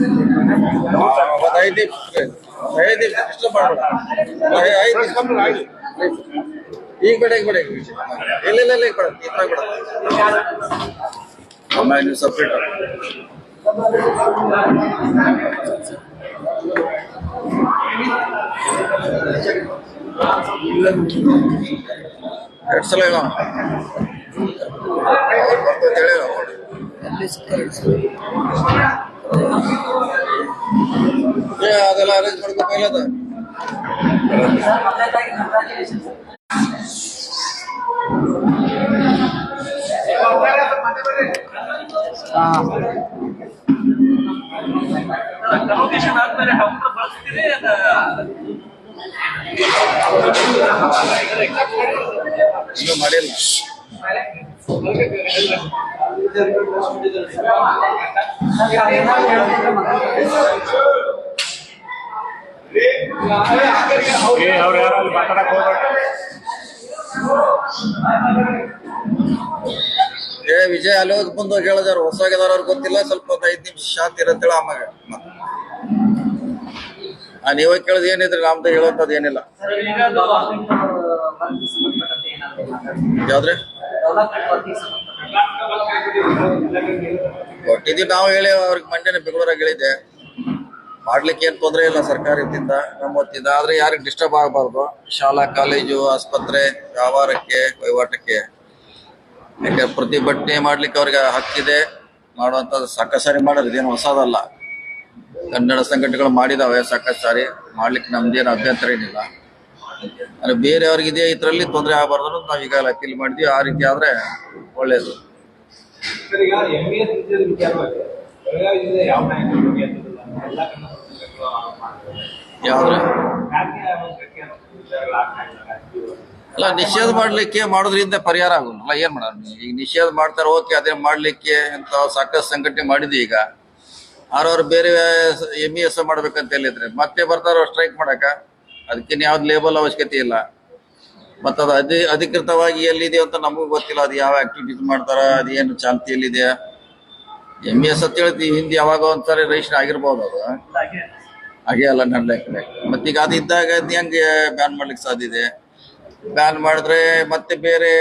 ಒಂದ್ ಐದ್ ನಿಮಿಷ ಐದ್ ನಿಮಿಷ ಡಿಸ್ಟರ್ಬ್ ಮಾಡ್ಬೇಡ ಐ- ಐದ್ ನಿಮಿಷ ಈಗ ಬೇಡ ಈಗ ಬೇಡ ಈಗ ಬೇಡ. ಇಲ್ಲ ಇಲ್ಲ ಇಲ್ಲ ಈಗ ಬೇಡ ಇದ್ರಾಗ ಬೇಡ ಆಮೇಲೆ ನೀವು ಸಪ್ರೇಟ್ ಎರಡು ಸಲ ಹೇಳ ಹೇಳಿ ಏ ಅದೆಲ್ಲ ಅರೇಂಜ್ ಮಾಡ್ಬೇಕು ಇಲ್ಲ ಅದು ಕನ್ವೊಕೇಶನ್ ಆದ್ಮೇಲೆ ಡಾಕ್ಟರ್ ಬರ್ತಿದ್ರೆ ಇನ್ನೂ ಮಾಡಿಲ್ಲ ಏ ಏ, ವಿಜಯ್, ಅಲ್ಲಿ ಹೋಗಿ ಬಂದು ಹೇಳಿದಾರ ಹೊಸಾಗಿದಾರ ಅವ್ರಿಗೆ ಗೊತ್ತಿಲ್ಲ, ಸ್ವಲ್ಪ ಒಂದು ಐದು ನಿಮಿಷ ಶಾಂತಿ ಇರತ್ತೇಳ ಆಮಾಗ ಆ, ನೀವೇ ಕೇಳಿದ್ ಏನಿದ್ರೆ ನಮ್ದು ಹೇಳುವಂಥದ್ದು ಏನಿಲ್ಲ. ಯಾವ್ದ್ರೆ? ಕೊಟ್ಟಿದ್ದೀವಿ ನಾವು ಹೇಳಿ, ಅವ್ರಿಗೆ ಮಂಡ್ಯನ ಬೆಂಗಳೂರಾಗ ಹೇಳಿದ್ದೆ. ಮಾಡ್ಲಿಕ್ಕೆ ಏನ್ ತೊಂದರೆ ಇಲ್ಲ ಸರ್ಕಾರದಿಂದ ನಮ್ಮ ಹೊತ್ತಿಂದ. ಆದ್ರೆ ಯಾರಿಗೆ ಡಿಸ್ಟರ್ಬ್ ಆಗಬಾರ್ದು. ಶಾಲಾ ಕಾಲೇಜು ಆಸ್ಪತ್ರೆ, ವ್ಯವಹಾರಕ್ಕೆ, ವಹಿವಾಟಕ್ಕೆ. ಯಾಕೆ ಪ್ರತಿಭಟನೆ ಮಾಡ್ಲಿಕ್ಕೆ ಅವ್ರಿಗೆ ಹಕ್ಕಿದೆ. ಮಾಡುವಂಥದ್ದು ಸಾಕಷ್ಟು ಸಾರಿ ಮಾಡೋದು ಇದೇನು ಹೊಸದಲ್ಲ. ಕನ್ನಡ ಸಂಘಟನೆಗಳು ಮಾಡಿದಾವೆ ಸಾಕಷ್ಟು ಸಾರಿ ಮಾಡ್ಲಿಕ್ಕೆ ನಮ್ದೇನು ಅಭ್ಯಂತರ ಏನಿಲ್ಲ. ಅಂದ್ರೆ ಬೇರೆಯವ್ರಿಗೆ ಇದೆ ಇದರಲ್ಲಿ ತೊಂದರೆ ಆಗಬಾರ್ದು ಅನ್ನೋದು ನಾವು ಈಗ ಅಪೀಲ್ ಮಾಡಿದ್ವಿ. ಆ ರೀತಿ ಆದ್ರೆ ಒಳ್ಳೇದು. ಯಾವ್ದ್ರೆ? ಅಲ್ಲ ನಿಷೇಧ ಮಾಡ್ಲಿಕ್ಕೆ ಮಾಡೋದ್ರಿಂದ ಪರಿಹಾರ ಆಗೋಲ್ಲ ಏನ್ ಮಾಡೋಣ ಈಗ ನಿಷೇಧ ಮಾಡ್ತಾರೆ ಓಕೆ ಅದೇ ಮಾಡ್ಲಿಕ್ಕೆ ಅಂತ ಸಾಕಷ್ಟು ಸಂಘಟನೆ ಮಾಡಿದ್ವಿ ಈಗ. ಅವ್ರವ್ರು ಬೇರೆ ಎಂ ಇ ಎಸ್ ಮಾಡ್ಬೇಕಂತ ಹೇಳಿದ್ರೆ ಮತ್ತೆ ಬರ್ತಾರೋ ಸ್ಟ್ರೈಕ್ ಮಾಡಕ ಅದಕ್ಕೇನು ಯಾವ್ದು ಲೇಬಲ್ ಅವಶ್ಯಕತೆ ಇಲ್ಲ. ಮತ್ತು ಅದು ಅದೇ ಅಧಿಕೃತವಾಗಿ ಎಲ್ಲಿದೆ ಅಂತ ನಮಗೂ ಗೊತ್ತಿಲ್ಲ. ಅದು ಯಾವ ಆಕ್ಟಿವಿಟೀಸ್ ಮಾಡ್ತಾರ ಅದೇನು ಚಾಲ್ತಿಯಲ್ಲಿದೆ ಎಂ ಎಸ್ ಅಂತ ಹೇಳ್ತೀವಿ ಹಿಂದೆ ಯಾವಾಗ ಒಂದ್ಸರಿ ರಿಜಿಸ್ಟರ್ ಆಗಿರ್ಬೋದು ಅದು. ಹಾಗೆ ಅಲ್ಲ ನನ್ನ ಲೆಕ್ಕಲೆ ಮತ್ತೀಗ ಅದು ಇದ್ದಾಗ ಅದು ಹೆಂಗೆ ಬ್ಯಾನ್ ಮಾಡ್ಲಿಕ್ಕೆ ಸಾಧ್ಯ ಇದೆ? ಬ್ಯಾನ್ ಮಾಡಿದ್ರೆ ಮತ್ತೆ ಬೇರೆ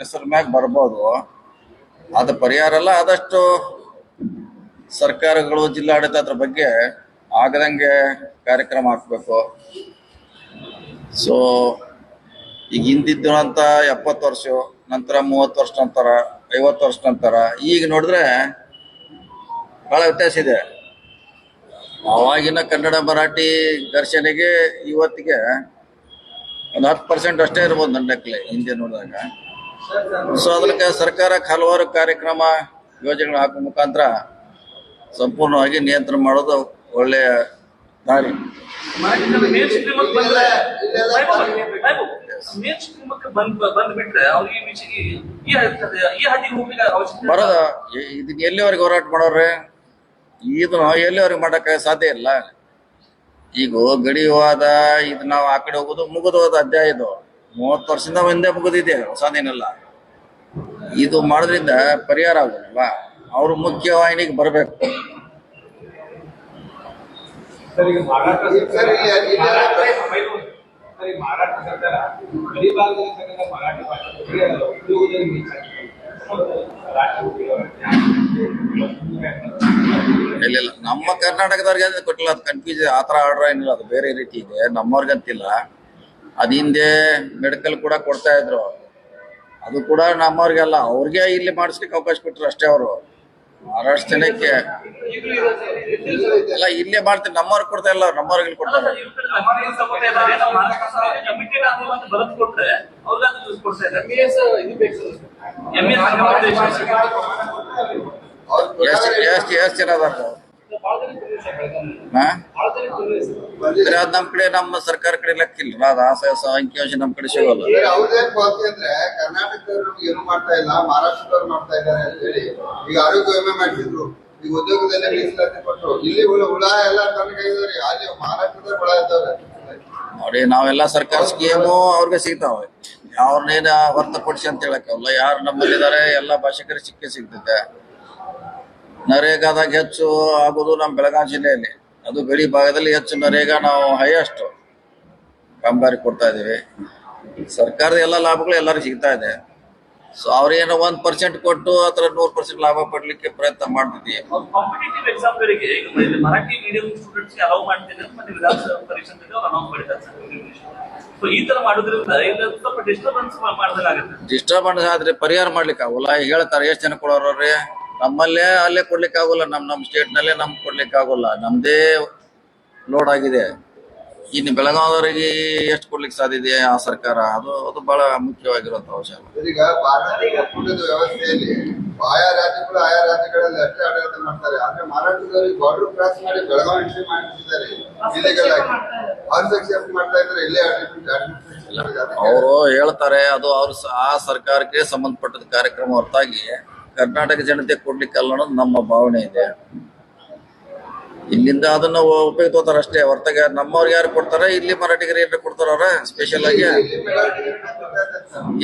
ಹೆಸರು ಮ್ಯಾಗ ಬರ್ಬೋದು. ಅದು ಪರಿಹಾರ ಅಲ್ಲ ಆದಷ್ಟು ಸರ್ಕಾರಗಳು ಜಿಲ್ಲಾಡಳಿತ ಅದ್ರ ಬಗ್ಗೆ ಆಗದಂಗೆ ಕಾರ್ಯಕ್ರಮ ಹಾಕಬೇಕು. ಸೊ ಈಗ ಹಿಂದಿದ್ದು ಅಂತ ಎಪ್ಪತ್ತು ವರ್ಷ, ನಂತರ ಮೂವತ್ತು ವರ್ಷ ನಂತರ, ಐವತ್ತು ವರ್ಷ ನಂತರ, ಈಗ ನೋಡಿದ್ರೆ ಬಹಳ ವ್ಯತ್ಯಾಸ ಇದೆ. ಅವಾಗಿನ ಕನ್ನಡ, ಮರಾಠಿ ಘರ್ಷಣೆಗೆ ಇವತ್ತಿಗೆ ಒಂದು ಹತ್ತು ಪರ್ಸೆಂಟ್ ಅಷ್ಟೇ ಇರ್ಬೋದು ನನ್ನ ಲೆಕ್ಕಲೆ ಹಿಂದೆ ನೋಡಿದಾಗ. ಸೊ ಅದಕ್ಕೆ ಸರ್ಕಾರ ಹಲವಾರು ಕಾರ್ಯಕ್ರಮ ಯೋಜನೆಗಳು ಹಾಕೋ ಮುಖಾಂತರ ಸಂಪೂರ್ಣವಾಗಿ ನಿಯಂತ್ರಣ ಮಾಡೋದು ಒಳ್ಳೆಯ ದಾರಿ. ಬರದ ಇದನ್ನ ಎಲ್ಲಿವರೆಗೆ ಹೋರಾಟ ಮಾಡೋರೆ ಇದನ್ನ ಎಲ್ಲಿವರೆಗೆ ಮಾಡಕ್ಕೆ ಸಾಧ್ಯ ಇಲ್ಲ. ಈಗ ಗಡಿ ಹೋದ ಇದು ನಾವು ಆ ಕಡೆ ಹೋಗೋದು, ಮುಗಿದು ಹೋದ ಅಧ್ಯಾಯ ಇದು. ಮೂವತ್ತು ವರ್ಷದಿಂದ ಒಂದೇ ಮುಗಿದಿದೆ, ಹೊಸದೇನಿಲ್ಲ. ಇದು ಮಾಡೋದ್ರಿಂದ ಪರಿಹಾರ ಆಗೋದಿಲ್ಲ ಅವರು ಮುಖ್ಯವಾಹಿನಿಗೆ ಬರಬೇಕು. ಸರ್ ಈಗ ಮಹಾರಾಷ್ಟ್ರ ಸರ್ಕಾರ ಮಹಾರಾಷ್ಟ್ರ- ಸರ್ ಈಗ ಮಹಾರಾಷ್ಟ್ರ ಸರ್ಕಾರ ಗಡಿ ಭಾಗದಲ್ಲಿ ತಕ್ಕಂಥ ಮರಾಠಿ ಭಾಷೆ ಬರೀ ಅಲ್ಲ, ಉದ್ಯೋಗದಲ್ಲಿ ಹೆಚ್ಚಾಗಿದೆ. ಇಲ್ಲ ನಮ್ಮ ಕರ್ನಾಟಕದವ್ರಿಗೆ ಅದು ಕೊಟ್ಟಿಲ್ಲ. ಅದು ಕನ್ಫ್ಯೂಸ್ ಆ ಥರ ಆರ್ಡರ್ ಏನಿಲ್ಲ. ಅದು ಬೇರೆ ರೀತಿ ಇದೆ. ನಮ್ಮವ್ರಿಗಂತಿಲ್ಲ ಅದ ಹಿಂದೆ ಮೆಡಿಕಲ್ ಕೂಡ ಕೊಡ್ತಾ ಇದ್ರು. ಅದು ಕೂಡ ನಮ್ಮವ್ರಿಗೆಲ್ಲ. ಅವ್ರಿಗೆ ಇಲ್ಲಿ ಮಾಡಿಸ್ಲಿಕ್ಕೆ ಅವಕಾಶ ಕೊಟ್ಟರು ಅಷ್ಟೇ ಅವರು. ಮಹಾರಾಷ್ಟ್ರ ಜನಕ್ಕೆ ಎಲ್ಲ ಇಲ್ಲೇ ಮಾಡ್ತಾರೆ ನಮ್ಮವ್ರಿಗೆ ಕೊಡ್ತಾ ಇಲ್ಲ ನಮ್ಮವ್ರಿಗೆ ಕೊಡ್ತಾರೆ. ಎಷ್ಟು ಎಷ್ಟು ಎಷ್ಟು ಜನ ಅದಾರ ಅಂದ್ರೆ ಅದ್ ನಮ್ಮ ಕಡೆ ನಮ್ಮ ಸರ್ಕಾರ ಕಡೆ ಲೆಕ್ಕಿಲ್ಲ ಅದ ಆಸೆ ಸ- ಅಂಕಿಅಂಶ ನಮ್ಮ ಕಡೆ ಸಿಗೋಲ್ಲ. ಅವ್ರದೇನ್ ಪಾಲಿಸಿ ಅಂದ್ರೆ ಕರ್ನಾಟಕದವ್ರು ಏನು ಮಾಡ್ತಾ ಇಲ್ಲ ಮಹಾರಾಷ್ಟ್ರದವ್ರು ಮಾಡ್ತಾ ಇದ್ದಾರೆ ಅಂತ ಹೇಳಿ ಈಗ ಆರೋಗ್ಯ ವಿಮೆ ಮಾಡಿಸಿದ್ರು. ಈಗ ಉದ್ಯೋಗದಲ್ಲೇ ಮೀಸಲಾತಿ ಕೊಟ್ಟರು ಇಲ್ಲಿ ಹುಳ ಹುಳ ಎಲ್ಲ ತನ್ನ ಕೈದಾರೆ ಅಲ್ಲಿ ಮಹಾರಾಷ್ಟ್ರದವ್ರು ಹುಳ ಇದ್ದಾವೆ ನೋಡಿ ನಾವೆಲ್ಲ ಸರ್ಕಾರ ಸ್ಕೀಮು ಅವ್ರಿಗೆ ಸಿಗ್ತಾವೆ. ಅವ್ರನ್ನೇನ ಕೊಡ್ಸಿ ಅಂತ ಹೇಳಕ್ಕಲ್ಲ ಯಾರು ನಮ್ಮಲ್ಲಿದ್ದಾರೆ ಎಲ್ಲ ಭಾಷಿಕರಿಗೆ ಸಿಕ್ಕೇ ಸಿಗ್ತೈತೆ. ನರೇಗಾದಾಗ ಹೆಚ್ಚು ಆಗೋದು ನಮ್ಮ ಬೆಳಗಾವಿ ಜಿಲ್ಲೆಯಲ್ಲಿ. ಅದು ಗಡಿ ಭಾಗದಲ್ಲಿ ಹೆಚ್ಚು ನರೇಗಾ ನಾವು ಹೈಯೆಸ್ಟ್ ಕಾಮಗಾರಿ ಕೊಡ್ತಾ ಇದ್ದೀವಿ. ಸರ್ಕಾರದ ಎಲ್ಲ ಲಾಭಗಳು ಎಲ್ಲರೂ ಸಿಗ್ತಾ ಇದೆ. ಸೊ ಅವ್ರೇನು ಒಂದ್ ಪರ್ಸೆಂಟ್ ಕೊಟ್ಟು ಅದ್ರ ನೂರು ಪರ್ಸೆಂಟ್ ಲಾಭ ಪಡ್ಲಿಕ್ಕೆ ಪ್ರಯತ್ನ ಮಾಡ್ತಿದ್ದೀವಿ ಕಾಂಪಿಟೇಟಿವ್ ಎಕ್ಸಾಮ್ಗಳಿಗೆ ಈಗ ಇಲ್ಲಿ ಮರಾಠಿ ಮೀಡಿಯಂ ಸ್ಟೂಡೆಂಟ್ಸ್ಗೆ ಅಲೌ ಮಾಡ್ತೇನೆ ಅಂತ ಮತ್ತೆ ವಿಧಾನಸಭಾ ಪರಿಷತ್ತಿಗೆ ಅವ್ರು ಅನೌನ್ಸ್ ಮಾಡಿದ್ದಾರೆ ಸರ್. ಸೊ ಈ ತರ ಮಾಡೋದ್ರಿಂದ ಇಲ್ಲ ಸ್ವಲ್ಪ ಡಿಸ್ಟರ್ಬೆನ್ಸ್ ಮಾಡಿದಾಗುತ್ತೆ ಡಿಸ್ಟರ್ಬೆನ್ಸ್ ಆದ್ರೆ ಪರಿಹಾರ ಮಾಡ್ಲಿಕ್ಕೆ ಆಗಲ್ಲ ಹೇಳ್ತಾರೆ ಎಷ್ಟು ಜನ ಕೊಡೋರ್ರಿ ನಮ್ಮಲ್ಲೇ ಅಲ್ಲೇ ಕೊಡ್ಲಿಕ್ಕೆ ಆಗೋಲ್ಲ ನಮ್ಮ ನಮ್ ಸ್ಟೇಟ್ ನಲ್ಲೇ ನಮ್ಗೆ ಕೊಡ್ಲಿಕ್ಕೆ ಆಗೋಲ್ಲ ನಮ್ದೇ ಲೋಡ್ ಆಗಿದೆ. ಇನ್ನು ಬೆಳಗಾವರಿಗೆ ಎಷ್ಟು ಕೊಡ್ಲಿಕ್ಕೆ ಸಾಧ್ಯ ಇದೆ ಆ ಸರ್ಕಾರ? ಅದು ಅದು ಬಹಳ ಮುಖ್ಯವಾಗಿರುವಂತ ಅವಶ್ಯಕ ಈಗ ಭಾರತೀಯ ಒಕ್ಕೂಟದ ವ್ಯವಸ್ಥೆಯಲ್ಲಿ ಆಯಾ ರಾಜ್ಯಗಳು ಆಯಾ ರಾಜ್ಯಗಳಲ್ಲಿ ಅಷ್ಟೇ ಆಡಳಿತ ಮಾಡ್ತಾರೆ. ಆದ್ರೆ ಮರಾಠದವರಿಗೆ ಬಾರ್ಡರ್ ಕ್ರಾಸ್ ಮಾಡಿ ಬೆಳಗಾವಿ ಎಂಟ್ರಿ ಮಾಡಿರ್ತಿದ್ದಾರೆ ಇಲ್ಲಿಗೆಲ್ಲ ಹಸ್ತಕ್ಷೇಪ ಮಾಡ್ತಾ ಇದ್ರೆ ಇಲ್ಲೇ ಅಡ್ಮಿನಿಸ್ಟ್ರೇಷನ್ ಅವರು ಹೇಳ್ತಾರೆ ಅದು ಅವ್ರ ಆ ಸರ್ಕಾರಕ್ಕೆ ಸಂಬಂಧಪಟ್ಟದ ಕಾರ್ಯಕ್ರಮ ಹೊರತಾಗಿ ಕರ್ನಾಟಕ ಜನತೆ ಕೊಡ್ಲಿಕ್ಕೆ ಅಲ್ಲ ಅನ್ನೋದು ನಮ್ಮ ಭಾವನೆ ಇದೆ. ಇಲ್ಲಿಂದ ಅದನ್ನ ಉಪಯೋಗ ತೋತಾರ ಅಷ್ಟೇ. ಹೊರತಾಗ ನಮ್ಮವ್ರಿಗೆ ಯಾರು ಕೊಡ್ತಾರೆ? ಇಲ್ಲಿ ಮರಾಠಿಗರು ಏನಾರ ಕೊಡ್ತಾರ ಅವ್ರ? ಸ್ಪೆಷಲ್ ಆಗಿ?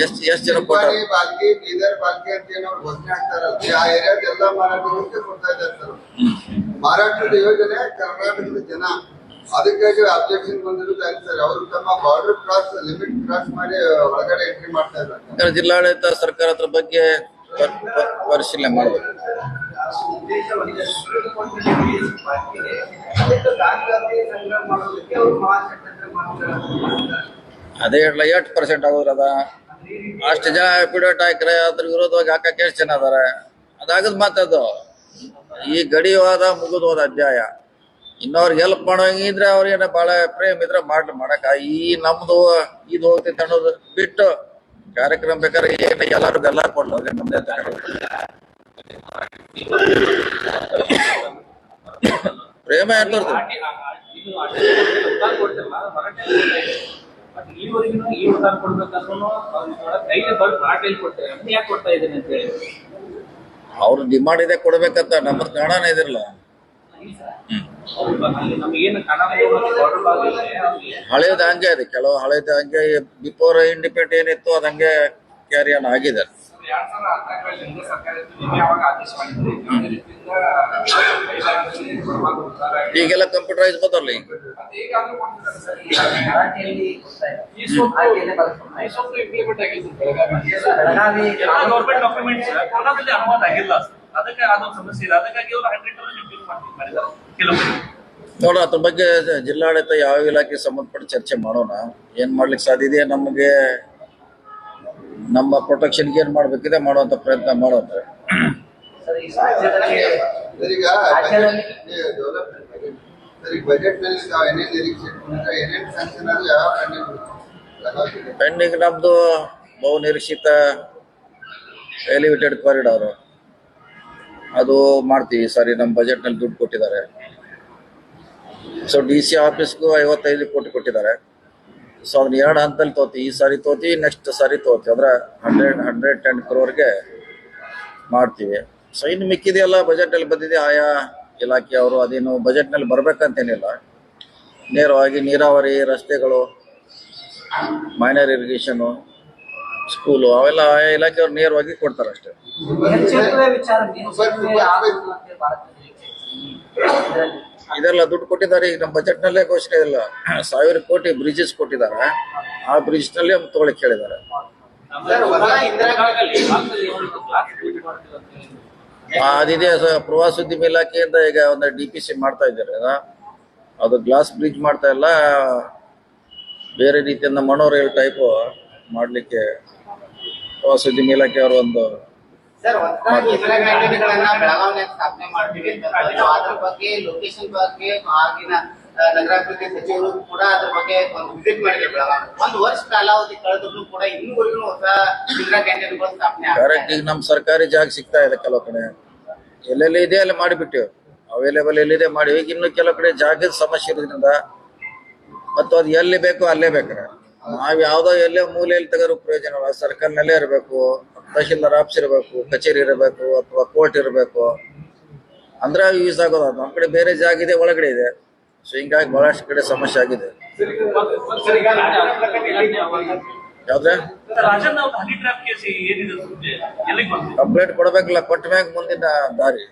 ಎಷ್ಟ್ ಎಷ್ಟ್ ಜನ ಕೊಟ್ಟಾರ? ಮಹಾರಾಷ್ಟ್ರದ ಯೋಜನೆ ಕರ್ನಾಟಕದ ಜನ. ಅದಕ್ಕಾಗಿ ಅಬ್ಜೆಕ್ಷನ್ ಬಂದಿರೋದು ಅನ್ಸರ್ ಅವರು ತಮ್ಮ ಬಾರ್ಡರ್ ಕ್ರಾಸ್ ಲಿಮಿಟ್ ಕ್ರಾಸ್ ಮಾಡಿ ಒಳಗಡೆ ಎಂಟ್ರಿ ಮಾಡ್ತಾ ಇದ್ದಾರೆ. ಜಿಲ್ಲಾಡಳಿತ ಸರ್ಕಾರ ಅದ್ರ ಬಗ್ಗೆ ಪರಿಶೀಲನೆ ಮಾಡಬೇಕು. ಅದೇ ಹೇಳಲ್ಲ ಎಷ್ಟು ಪರ್ಸೆಂಟ್ ಆಗೋದ್ರ ಅದ. ಅಷ್ಟು ಜನ ಪಿಡಿಯೋಟ್ ಹಾಕ್ರೆ ಅದ್ರ ವಿರೋಧವಾಗಿ ಹಾಕಕ್ಕೆ ಎಷ್ಟು ಜನ ಅದಾರ? ಅದಾಗದ್ ಮಾತದು ಈ ಗಡಿ ಹೋದ ಮುಗಿದು ಹೋದ ಅಧ್ಯಾಯ. ಇನ್ನವ್ರಿಗೆ ಹೆಲ್ಪ್ ಮಾಡೋಂಗಿದ್ರೆ ಅವ್ರಿಗೆ ಬಹಳ ಪ್ರೇಮ್ ಇದ್ರೆ ಮಾಡ್ರಿ ಮಾಡಕ ಈ ನಮ್ದು ಇದು ಹೋಗ್ತೈತೆ ಅನ್ನೋದು ಬಿಟ್ಟು ಕಾರ್ಯಕ್ರಮ ಬೇಕಾದ್ರೆ ಏನು ಎಲ್ಲಾರು ಎಲ್ಲ ಕೊಡ್ತಾರೆ ನಮ್ದೇ ತಗೊಂಡು ಪ್ರೇಮ ಯಾಕೆ ಅವ್ರು ಡಿಮಾಂಡ್ ಇದೆ ಕೊಡ್ಬೇಕಂತ ನಮ್ಮ ಕಾಣನೇ ಇದಿರಲ್ಲ. ಅವ್ರು ಹಳೇದು ಹಂಗೆ ಇದೆ ಕೆಲವು ಹಳೇದು ಹಂಗೆ ಬಿಫೋರ್ ಇಂಡಿಪೆಂಡೆಂಟ್ ಏನಿತ್ತು ಅದು ಹಂಗೆ ಕ್ಯಾರಿ ಆನ್ ಆಗಿದೆ. ಈಗೆಲ್ಲ ಕಂಪ್ಯೂಟರೈಸ್ ಬಂದಲ್ಲ ಈಗ. ಇಂಪ್ಲಿಮೆಂಟ್ ಆಗಿಲ್ಲ. ಅದಕ್ಕೆ ಅದೊಂದು ಸಮಸ್ಯೆ ಇದೆ ಅದಕ್ಕಾಗಿ ಅವರು ಹಂಡ್ರೆಡ್ ಇಂಪ್ಲಿಮೆಂಟ್ ಮಾಡಿದ್ದಾರೆ ಕೆಲವೊಬ್ಬರು ನೋಡ ಅದ್ರ ಬಗ್ಗೆ ಜಿಲ್ಲಾಡಳಿತ ಯಾವ ಇಲಾಖೆ ಸಂಬಂಧಪಟ್ಟ ಚರ್ಚೆ ಮಾಡೋಣ. ಏನ್ ಮಾಡ್ಲಿಕ್ಕೆ ಸಾಧ್ಯ ಇದೆಯಾ ನಮಗೆ? ನಮ್ಮ ಪ್ರೊಟೆಕ್ಷನ್ ಏನ್ ಮಾಡ್ಬೇಕಿದೆ ಮಾಡುವಂತ ಪ್ರಯತ್ನ ಮಾಡೋಣ. ಅದು ಪೆಂಡಿಂಗ್ ನಮ್ದು ಬಹು ನಿರೀಕ್ಷಿತ ಎಲಿವೇಟೆಡ್ ಕಾರಿಡಾರ್ ಅದು ಮಾಡ್ತೀವಿ ಸಾರಿ ನಮ್ಮ ಬಜೆಟ್ನಲ್ಲಿ ದುಡ್ಡು ಕೊಟ್ಟಿದ್ದಾರೆ. ಸೊ ಡಿ ಸಿ ಆಫೀಸ್ಗೂ ಐವತ್ತೈದು ಕೋಟಿ ಕೊಟ್ಟಿದ್ದಾರೆ. ಸೊ ಅದನ್ನ ಎರಡು ಹಂತದಲ್ಲಿ ತೋತಿ, ಈ ಸಾರಿ ತೋತಿ ನೆಕ್ಸ್ಟ್ ಸಾರಿ ತೋತಿ. ಅಂದ್ರೆ ಹಂಡ್ರೆಡ್ ಹಂಡ್ರೆಡ್ ಟೆನ್ ಕ್ರೋರ್ಗೆ ಮಾಡ್ತೀವಿ. ಸೊ ಇನ್ನು ಮಿಕ್ಕಿದೆಯಲ್ಲ ಬಜೆಟ್ ಅಲ್ಲಿ ಬಂದಿದೆ, ಆಯಾ ಇಲಾಖೆಯವರು ಅದೇನು ಬಜೆಟ್ನಲ್ಲಿ ಬರ್ಬೇಕಂತೇನಿಲ್ಲ. ನೇರವಾಗಿ ನೀರಾವರಿ, ರಸ್ತೆಗಳು ಮೈನರ್ ಇರಿಗೇಷನು ಸ್ಕೂಲು ಅವೆಲ್ಲ ಆಯಾ ಇಲಾಖೆಯವ್ರು ನೇರವಾಗಿ ಕೊಡ್ತಾರೆ ಅಷ್ಟೇ. ಇದೆಲ್ಲ ದುಡ್ಡು ಕೊಟ್ಟಿದ್ದಾರೆ ಈಗ ನಮ್ಮ ಬಜೆಟ್ ನಲ್ಲೇ ಘೋಷಣೆ ಇಲ್ಲ. ಸಾವಿರ ಕೋಟಿ ಬ್ರಿಡ್ಜಸ್ ಕೊಟ್ಟಿದ್ದಾರೆ. ಆ ಬ್ರಿಡ್ಜ್ನಲ್ಲಿ ತೊಗೊಳಕ್ಕೆ ಹೇಳಿದ್ದಾರೆ. ಆ, ಅದಿದೆ ಪ್ರವಾಸೋದ್ಯಮ ಇಲಾಖೆಯಿಂದ ಈಗ ಒಂದು ಡಿ ಪಿ ಸಿ ಮಾಡ್ತಾ ಇದ್ದಾರೆ. ಅದು ಗ್ಲಾಸ್ ಬ್ರಿಡ್ಜ್ ಮಾಡ್ತಾ ಇಲ್ಲ. ಬೇರೆ ರೀತಿಯಿಂದ ಮನೋರೈಲ್ ಟೈಪ್ ಮಾಡ್ಲಿಕ್ಕೆ ಪ್ರವಾಸೋದ್ಯಮ ಮೇಲಕ್ಕೆ ಒಂದು ಸರ್ ಹೊಸದಾಗಿ ಇಂದಿರಾ ಕ್ಯಾಂಟೀನ್ಗಳನ್ನ ಬೆಳಗಾವಿನಾಗ ಸ್ಥಾಪನೆ ಮಾಡ್ತೀವಿ ಅಂತ ನಾವು ಅದ್ರ ಬಗ್ಗೆ ಲೊಕೇಶನ್ ಬಗ್ಗೆ ಆಗಿನ ಆ, ನಗರಾಭಿವೃದ್ಧಿ ಸಚಿವರು ಕೂಡ ಅದ್ರ ಬಗ್ಗೆ ಒಂದು ವಿಸಿಟ್ ಮಾಡಿದ್ರು ಬೆಳಗಾವಿ ಒಂದು ವರ್ಷ ಕಾಲಾವಧಿ ಕಳೆದ್ರು ಕೂಡ ಇನ್ನೂವರೆಗೂ ಹೊಸ ಇಂದಿರಾ ಕ್ಯಾಂಟೀನ್ಗಳು ಸ್ಥಾಪನೆ ಕರೆಕ್ಟ್ ಈಗ ನಮ್ಮ ಸರ್ಕಾರಿ ಜಾಗ ಸಿಗ್ತಾ ಇದೆ ಕೆಲವು ಕಡೆ. ಎಲ್ಲೆಲ್ಲಿ ಇದೆ ಅಲ್ಲಿ ಮಾಡಿಬಿಟ್ಟಿವಿ ಅವೈಲೇಬಲ್ ಎಲ್ಲಿದೆ ಮಾಡಿ ಈಗ ಇನ್ನು ಕೆಲವು ಕಡೆ ಜಾಗದ ಸಮಸ್ಯೆ ಇರೋದ್ರಿಂದ ಮತ್ತು ಅದು ಎಲ್ಲಿ ಬೇಕೋ ಅಲ್ಲೇ ಬೇಕಾರೆ ನಾವ್ ಯಾವ್ದೋ ಎಲ್ಲೇ ಮೂಲೆಯಲ್ಲಿ ತೆಗೆದ್ರು ಪ್ರಯೋಜನ ಇಲ್ಲ. ಸರ್ಕಲ್ನಲ್ಲೇ ಇರಬೇಕು. ತಹಶೀಲ್ದಾರ್ ಆಫೀಸ್ ಇರಬೇಕು, ಕಚೇರಿ ಇರಬೇಕು, ಅಥವಾ ಕೋರ್ಟ್ ಇರಬೇಕು. ಅಂದ್ರೆ ಯೂಸ್ ಆಗೋದು. ನಮ್ ಕಡೆ ಬೇರೆ ಜಾಗ ಇದೆ ಒಳಗಡೆ ಇದೆ. ಸೊ ಹಿಂಗಾಗಿ ಬಹಳಷ್ಟು ಕಡೆ ಸಮಸ್ಯೆ ಆಗಿದೆ. ಯಾವ್ದ್ರೆ? ಕಂಪ್ಲೇಂಟ್ ಕೊಡ್ಬೇಕಲ್ಲ, ಕೊಟ್ಟ ಮ್ಯಾಗ ಮುಂದಿನ ದಾರಿ.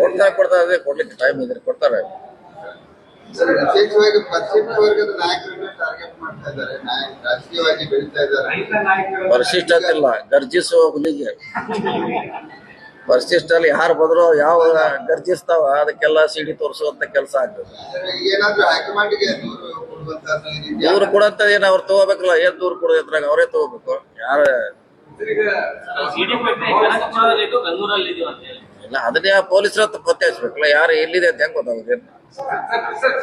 ಕೊಡ್ತಾ ಕೊಡ್ತಾ ಇದೆ ಕೊಡ್ಲಿಕ್ಕೆ ಟೈಮ್ ಇದ್ರೆ ಕೊಡ್ತಾರೆ. ಸರ್ ವಿಶೇಷವಾಗಿ ಪರಿಶಿಷ್ಟ ವರ್ಗದ ನಾಯಕರನ್ನ ಟಾರ್ಗೆಟ್ ಮಾಡ್ತಾ ಇದ್ದಾರೆ. ನಾಯಕ ರಾಜಕೀಯವಾಗಿ ಬೆಳೀತಾ ಇದ್ದಾರೆ. ಪರಿಶಿಷ್ಟ ಅಂತಿಲ್ಲ ಗರ್ಜಿಸುವ ಹುಲಿಗೆ. ಅಲ್ಲಿ ಯಾರು ಬದ್ರು ಯಾವ ಗರ್ಜಿಸ್ತಾವ ಅದಕ್ಕೆಲ್ಲ ಸಿಡಿ ತೋರಿಸುವಂತ ಕೆಲಸ ಆಗ್ತದೆ. ದೂರು ಕೊಡಂತ ಏನ್ ಅವ್ರು ತಗೋಬೇಕಲ್ಲ ಏನ್ ದೂರ ಕೊಡೋದ್ರಾಗ ಅವರೇ ತಗೋಬೇಕು. ಯಾರ ಇಲ್ಲ ಅದನ್ನೇ ಪೊಲೀಸರ ಹತ್ರ ಪತ್ತೆ ಹಚ್ಬೇಕಲ್ಲ ಯಾರು ಎಲ್ಲಿದೆ ಅಂತ ಹೆಂಗ್ ಗೊತ್ತಾಗುತ್ತೆ? ಸರ್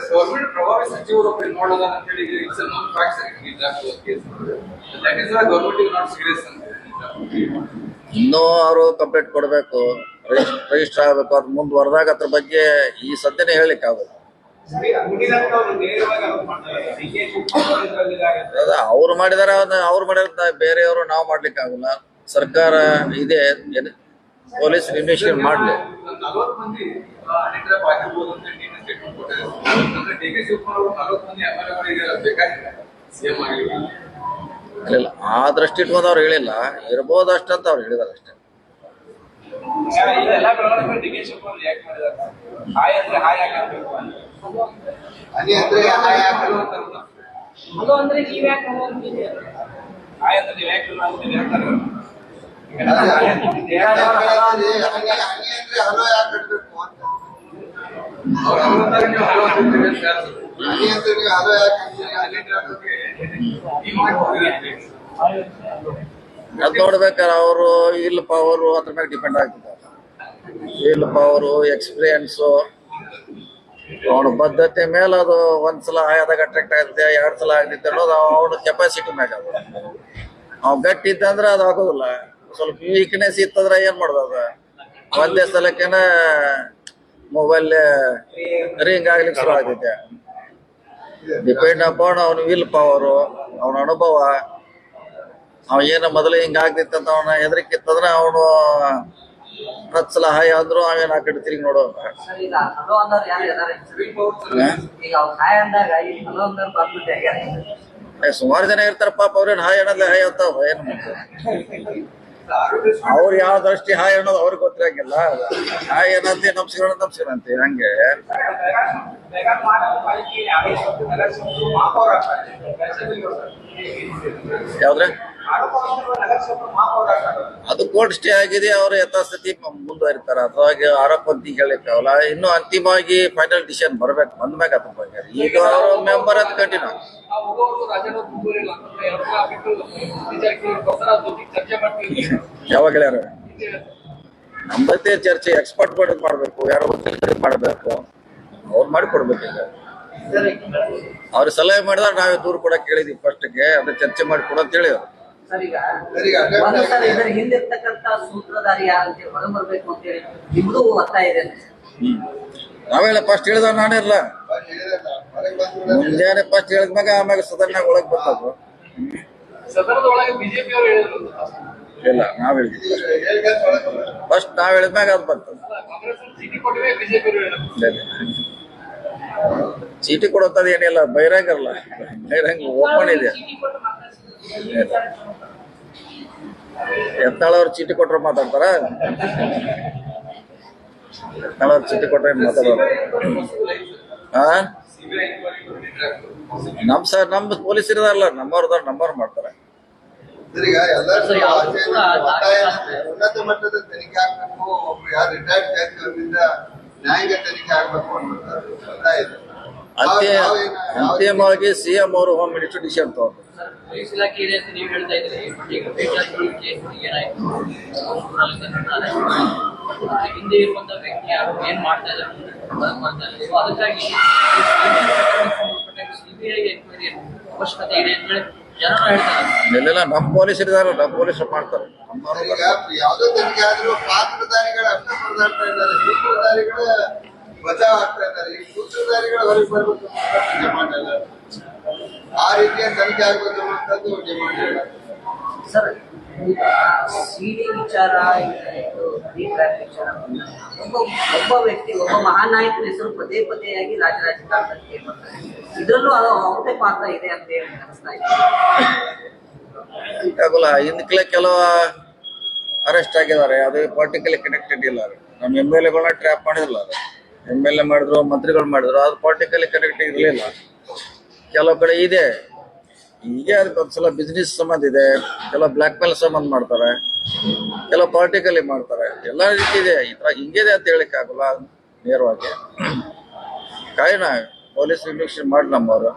ಗೌರ್ಮೆಂಟ್ ಇನ್ನೂ ಅವರು ಕಂಪ್ಲೇಂಟ್ ಕೊಡಬೇಕು ರಿಜಿಸ್ಟರ್ ಆಗಬೇಕು, ಅದ್ ಮುಂದುವರೆದಾಗ ಅದ್ರ ಬಗ್ಗೆ ಈ ಸದ್ಯನೇ ಹೇಳಲಿಕ್ಕೆ ಆಗೋದು ಅವ್ರು ಮಾಡಿದಾರೆ ಅವ್ರು ಮಾಡಿದ ಬೇರೆಯವರು ನಾವು ಮಾಡ್ಲಿಕ್ಕೆ ಆಗಲ್ಲ. ಸರ್ಕಾರ ಇದೆ ಪೊಲೀಸ್ ಇನ್ವೆಸ್ಟಿಗೇಟ್ ಮಾಡ್ಲಿ. ಮಂದಿ ಇಲ್ಲ ಆ ದೃಷ್ಟಿ ಇಟ್ಕೊಂಡು ಅವ್ರು ಹೇಳಿಲ್ಲ ಇರ್ಬೋದು ಅಷ್ಟಂತ ಅವ್ರು ಹೇಳಿದಾರೆ ಅಷ್ಟೇ. ಇದೆಲ್ಲ ಅದು ನೋಡ್ಬೇಕಾರ ಅವ್ರು ಇಲ್ಲಪ್ಪ ಪವರು ಅದ್ರ ಮೇಲೆ ಡಿಪೆಂಡ್ ಆಗ್ತದೆ ಇಲ್ಲಪ್ಪ ಅವರು ಎಕ್ಸ್ಪೀರಿಯನ್ಸು ಅವನ ಬದ್ಧತೆ ಮೇಲೆ ಅದು ಒಂದ್ಸಲ ಆಯದಾಗ ಅಟ್ರಾಕ್ಟ್ ಆಗುತ್ತೆ ಎರಡ್ ಸಲ ಆಗತ್ತೆ ಅನ್ನೋದು ಅವನ ಕೆಪಾಸಿಟಿ ಮ್ಯಾಗ ಅದು. ಅವ್ ಗಟ್ಟಿ ಇತ್ತಂದ್ರೆ ಅದು ಆಗೋದಿಲ್ಲ. ಸ್ವಲ್ಪ ವೀಕ್ನೆಸ್ ಇತ್ತಂದ್ರೆ ಏನ್ ಮಾಡೋದು ಅದು? ಒಂದೇ ಸಲಕ್ಕೆನ ಮೊಬೈಲ್ ರಿಂಗ್ ಆಗ್ಲಿಕ್ಕೆ ಶುರು ಆಗ್ತೈತೆ ಡಿಪೆಂಡ್ ಅಪಾನ್ ಅವನ ವಿಲ್ ಪವರು ಅವನ ಅನುಭವ. ಅವ ಏನೋ ಮೊದಲು ಹಿಂಗ ಆಗ್ತಿತ್ತು ಅಂತ ಅವನ ಹೆದರಿಕಿತ್ತಂದ್ರೆ ಅವನು ಹತ್ತು ಸಲ ಹಾಯ್ ಅಂದ್ರು ಅವೇನ್ ಆ ಕಡೆ ತಿರುಗಿ ನೋಡೋ ಸುಮಾರು ಜನ ಇರ್ತಾರ ಪಾಪ ಅವ್ರೇನ್ ಹಾಯ್ ಅನ್ನೋದ್ಲೆ ಹಾಯ್ ಅಂತ ಏನ್ ಮಾಡ್ತಾರೆ ಅವ್ರು ಯಾವ ದೃಷ್ಟಿ ಹಾಯ್ ಅನ್ನೋದು ಅವ್ರಿಗೆ ಗೊತ್ತಿರಂಗಿಲ್ಲ ಹಾಯ್ ಏನಂತೆ ನಮ್ಸ್ಕಾರ ನಮ್ಸ್ಕಾರಂತೆ ಹಂಗೆ. ಯಾವ್ದ್ರೆ? ಅದು ಕೋರ್ಟ್ ಸ್ಟೇ ಆಗಿದೆ, ಅವರು ಯಥಾಸ್ಥಿತಿ ಮುಂದುವರಿತಾರೆ. ಅದಾಗಿ ಆರೋಪ ಅಂತ ಹೇಳಿರ್ತಾವಲ್ಲ ಇನ್ನು ಅಂತಿಮವಾಗಿ ಫೈನಲ್ ಡಿಸಿಷನ್ ಬರ್ಬೇಕು ಬಂದ್ಬೇಕು ಅದ್ರ ಬಗ್ಗೆ. ಈಗ ಅವರು ಮೆಂಬರ್ ಅಂತ ಕಂಟಿನ್ಯೂ. ಚರ್ಚೆ ಮಾಡ್ತೀವಿ ಯಾವಾಗ ಹೇಳ್ಯಾರ ನಮ್ಮದೇ ಚರ್ಚೆ ಎಕ್ಸ್ಪರ್ಟ್ ಬೋರ್ಡ್ ಮಾಡ್ಬೇಕು, ಯಾರೋ ಮಾಡಬೇಕು. ಅವ್ರು ಮಾಡಿ ಕೊಡಬೇಕು ಸರ್ ಅವ್ರ ಸಲಹೆ ಮಾಡಿದಾಗ ನಾವೇ ದೂರ ಕೊಡಕ್ ಹೇಳಿದ್ವಿ ಫಸ್ಟ್ಗೆ ಅದ್ರ ಚರ್ಚೆ ಮಾಡಿ ಕೊಡು ಅಂತ ಹೇಳಿದ್ರು. ಇದರ ಹಿಂದಿರ್ತಕ್ಕಂತ ಸೂತ್ರಧಾರಿ ಯಾರು ಅಂತ ಹೊರ ಅಂತ ಹೇಳಿ ನಿಮ್ದು ಒತ್ತಾಯ ಇದೆ ನಾವೆಲ್ಲ ಫಸ್ಟ್ ಹೇಳಿದ. ಮುಂಜಾನೆ ಫಸ್ಟ್ ಹೇಳಿದ್ಮ್ಯಾಗ ಆಮ್ಯಾಗ ಸದನ್ನಾಗ ಒಳಗ್ ಬರ್ತದ ಸದನದ ಒಳಗೆ ಬಿಜೆಪಿ ಅವರು ಹೇಳಿದ್ರು ಇಲ್ಲ ನಾವ್ ಹೇಳಿದ್ವಿ. ಫಸ್ಟ್ ನಾವ್ ಹೇಳಿದ್ಮ್ಯಾಗ ಅದು ಬರ್ತದೆ ಕಾಂಗ್ರೆಸ್ ಚೀಟಿ ಕೊಟ್ಟಿವೆ ಬಿಜೆಪಿ ಅವರು ಹೇಳಿದ್ರು. ಚೀಟಿ ಕೊಡೋತದ ಏನಿಲ್ಲ ಬಹಿರಂಗಲ್ಲ ಬಹಿರಂಗ ಓಪನ್ ಇದೆ. ಎತ್ತಾಳವ್ರು ಚೀಟಿ ಕೊಟ್ರೆ ಮಾತಾಡ್ತಾರ? ಎತ್ತಾಳವ್ರು ಚೀಟಿ ಕೊಟ್ರೆ ಮಾತಾಡೋರು ಹಾ ನಮ್ ಸರ್ ನಮ್ ಪೊಲೀಸ್ ಇರದಾರಲ್ಲ ನಮ್ಮವ್ರದಾರ ನಂಬರ್ ಮಾಡ್ತಾರೆ. ಉನ್ನತ ಮಟ್ಟದ ತನಿಖೆ ಆಗ್ಬೇಕು ರಿಟೈರ್ಡ್ ಜಾತಿಯವರಿಂದ ನ್ಯಾಯಾಂಗ ತನಿಖೆ ಆಗ್ಬೇಕು ಅನ್ನೋದು ಅಂತಿಮವಾಗಿ ಸಿಎಂ ಅವರು ಹೋಮ್ ಮಿನಿಸ್ಟರ್ ಡಿಸಿಷನ್ ತಗೊಂಡ್ರು. ಪೊಲೀಸ್ ಇಲಾಖೆ ಇದೆ ಅಂತ ನೀವು ಹೇಳ್ತಾ ಇದ್ರಿ ಬಟ್ ಈಗ ಏನಾಯ್ತು? ಹಿಂದೆ ಇರುವಂತ ವ್ಯಕ್ತಿ ಯಾರು ಏನ್ ಮಾಡ್ತಾ ಇದ್ದಾರೆ? ಅದನ್ನ ಮಾಡ್ತಾ ಇದ್ದಾರೆ? ಸೊ ಅದಕ್ಕಾಗಿ ಸಿಬಿಐ ಎನ್ಕ್ವೈರಿ ಅವಶ್ಯಕತೆ ಇದೆ ಅಂತ ಹೇಳಿ ಜನರು ಹೇಳ್ತಾರೆ. ಇಲ್ಲೆಲ್ಲ ನಮ್ಮ ಪೊಲೀಸ್ ಇದಾರ ನಮ್ಮ ಪೊಲೀಸ್ ಮಾಡ್ತಾರೆ. ಯಾವುದೋ ತನಿಖೆ ಆದ್ರೂ ಪಾತ್ರಧಾರಿಗಳ ಪರದಾಡ್ತಾ ಇದ್ದಾರೆ ಸೂತ್ರಧಾರಿಗಳು ಬಚಾವ್ ಆಗ್ತಾ ಇದ್ದಾರೆ. ಈ ಸೂತ್ರಧಾರಿಗಳು ಹೊರಗೆ ಬರಬೇಕು ಅಲ್ಲ ಆ ರೀತಿಯ ತನಿಖೆ ಆಗ್ಬೇಕು ಅನ್ನುವಂಥದ್ದು ಡಿಮಾಂಡ್ ಸರ್ ಸರ್ ಸಿಡಿ ವಿಚಾರ ವಿಚಾರ ಒಬ್ಬ ಒಬ್ಬ ವ್ಯಕ್ತಿ ಒಬ್ಬ ಮಹಾನಾಯಕನ ಹೆಸರು ಪದೇ ಪದೇಯಾಗಿ ರಾಜ ರಾಜಕಾರಣದಲ್ಲಿ ಬರ್ತಾರೆ. ಇದರಲ್ಲೂ ಅದು ಅವ್ರದೇ ಪಾತ್ರ ಇದೆ ಅಂತ ಹೇಳಿ ಅನಿಸ್ತಾ ಇದೆ. ಆಗೋಲ್ಲ ಹಿಂದಕ್ಲೆ ಕೆಲವು ಅರೆಸ್ಟ್ ಆಗಿದ್ದಾರೆ. ಅದು ಪಾರ್ಟಿಕಲಿ ಕನೆಕ್ಟೆಡ್ ಇಲ್ಲ. ನಮ್ಮ ಎಂ ಎಲ್ ಎಗಳನ್ನ ಟ್ರ್ಯಾಪ್ ಮಾಡಿರಲ್ಲ ಎಂಎಲ್ಎ ಎಂ ಎಲ್ ಎ ಮಾಡಿದ್ರು ಮಂತ್ರಿಗಳು ಮಾಡಿದ್ರು ಅದು ಪಾರ್ಟಿಕಲಿ ಕನೆಕ್ಟೆಡ್ ಇರಲಿಲ್ಲ. ಕೆಲವು ಕಡೆ ಇದೆ. ಹೀಗೆ ಅದಕ್ಕೆ ಒಂದ್ಸಲ ಬಿಸ್ನೆಸ್ ಸಂಬಂಧ ಇದೆ. ಕೆಲವು ಬ್ಲ್ಯಾಕ್ ಮೇಲ್ ಸಂಬಂಧ ಮಾಡ್ತಾರೆ. ಕೆಲವು ಪಾರ್ಟಿಕಲಿ ಮಾಡ್ತಾರೆ. ಎಲ್ಲ ರೀತಿ ಇದೆ. ಈ ತರ ಹಿಂಗಿದೆ ಅಂತ ಹೇಳಿಕ್ ಆಗಲ್ಲ ನೇರವಾಗಿ. ಕಾಯಿನ ಪೊಲೀಸ್ ಇನ್ವೆಸ್ಟಿಗೇಷನ್ ಮಾಡಿ ನಮ್ಮವರು.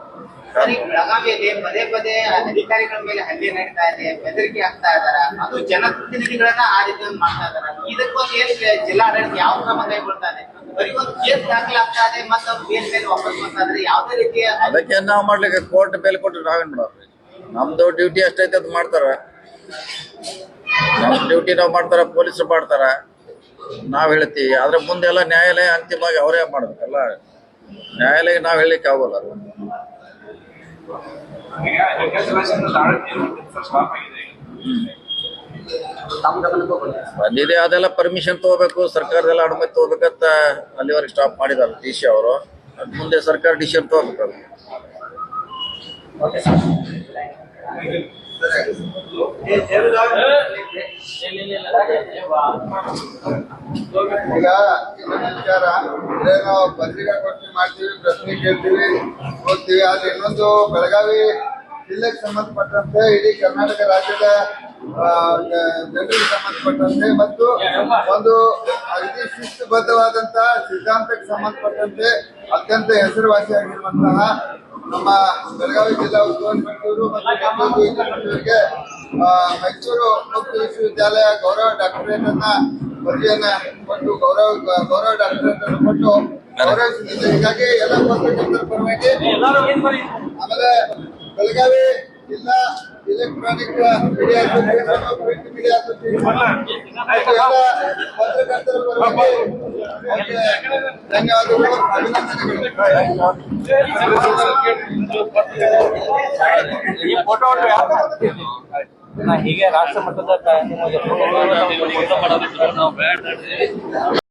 ಸರ್, ಈಗ ಬೆಳಗಾವಿಯಲ್ಲಿ ಪದೇ ಪದೇ ಅಧಿಕಾರಿಗಳ ಮೇಲೆ ಹಲ್ಲೆ ನಡೀತಾ ಇದೆ ಬೆದರಿಕೆ ಆಗ್ತಾ ಇದಾರೆ ಅದು ಜನಪ್ರತಿನಿಧಿಗಳನ್ನ ಆ ರೀತಿ ಮಾಡ್ತಾ ಇದಾರೆ ಇದಕ್ಕೊಂದು ಏನ್ ಜಿಲ್ಲಾಡಳಿತ ಯಾವ ಕ್ರಮ ಕೈಗೊಳ್ತಾ ಇದೆ? ಬರೀ ಒಂದು ಕೇಸ್ ದಾಖಲಾಗ್ತಾ ಇದೆ ಮತ್ತೆ ಅವ್ರು ಬೇಲ್ ವಾಪಸ್ ಬರ್ತಾ ಇದ್ರೆ ಯಾವುದೇ ಅದಕ್ಕೆ ನಾವು ಮಾಡ್ಲಿಕ್ಕೆ ಕೋರ್ಟ್ ಬೇಲ್ ಕೊಟ್ಟು ನಾವೇನ್ ಮಾಡೋದು? ನಮ್ದು ಡ್ಯೂಟಿ ಅಷ್ಟೈತೆ ಅದು ಮಾಡ್ತಾರ. ನಮ್ ಡ್ಯೂಟಿ ನಾವು ಮಾಡ್ತಾರ ಪೊಲೀಸ್ ಮಾಡ್ತಾರ. ನಾವ್ ಹೇಳ್ತೀವಿ. ಆದ್ರೆ ಮುಂದೆಲ್ಲ ನ್ಯಾಯಾಲಯ ಅಂತಿಮವಾಗಿ ಅವರೇ ಮಾಡ್ಬೇಕಲ್ಲ ನ್ಯಾಯಾಲಯ ನಾವು ಹೇಳಿಕ್ಕೆ ಆಗೋಲ್ಲ ಅದು. ಬಂದಿದೆ, ಅದೆಲ್ಲ ಪರ್ಮಿಷನ್ ತಗೋಬೇಕು, ಸರ್ಕಾರದೆಲ್ಲ ಅನುಮತಿ ತಗೋಬೇಕಂತ ಅಲ್ಲಿವರೆಗೆ ಸ್ಟಾಪ್ ಮಾಡಿದಾರೆ ಟಿ ಸಿ ಅವರು ಅದ್ ಮುಂದೆ ಸರ್ಕಾರ ಡಿಸಿಷನ್ ತಗೋಬೇಕು. ಈಗ ವಿಚಾರ. ನಾವು ಪತ್ರಿಕಾಗೋಷ್ಠಿ ಮಾಡ್ತೀವಿ ಪ್ರಶ್ನೆ ಕೇಳ್ತೀವಿ ಹೋಗ್ತೀವಿ ಆದ್ರೆ ಇನ್ನೊಂದು ಬೆಳಗಾವಿ ಜಿಲ್ಲೆಗೆ ಸಂಬಂಧಪಟ್ಟಂತೆ ಇಡೀ ಕರ್ನಾಟಕ ರಾಜ್ಯದ ಜನರಿಗೆ ಸಂಬಂಧಪಟ್ಟಂತೆ ಮತ್ತು ಒಂದು ಅತಿ ಶಿಸ್ತುಬದ್ಧವಾದಂತಹ ಸಿದ್ಧಾಂತಕ್ಕೆ ಸಂಬಂಧಪಟ್ಟಂತೆ ಅತ್ಯಂತ ಹೆಸರುವಾಸಿಯಾಗಿರುವಂತಹ ನಮ್ಮ ಬೆಳಗಾವಿ ಜಿಲ್ಲಾ ಉಸ್ತುವಾರಿ ಸಚಿವರು ಮತ್ತು ಆ, ಮೈಸೂರು ಮುಕ್ತ ವಿಶ್ವವಿದ್ಯಾಲಯ ಗೌರವ ಡಾಕ್ಟರೇಟ್ ಅನ್ನ ಪದವಿಯನ್ನ ಕೊಟ್ಟು ಗೌರವ ಗೌರವ ಡಾಕ್ಟರ್ ಕೊಟ್ಟು ಗೌರವಿಸಿದ್ದಾರೆ ಹೀಗಾಗಿ ಎಲ್ಲ ಪರವಾಗಿ ಆಮೇಲೆ ಬೆಳಗಾವಿ ಜಿಲ್ಲಾ ಎಲೆಕ್ಟ್ರಾನಿಕ್ ಮೀಡಿಯಾ ಪ್ರಿಂಟ್ ಪತ್ರಕರ್ತರ ಪರವಾಗಿ ಧನ್ಯವಾದಗಳು. ಅಭಿನಂದನೆಗಳು. ಹೀಗೆ ರಾಷ್ಟ್ರ ಮಟ್ಟದ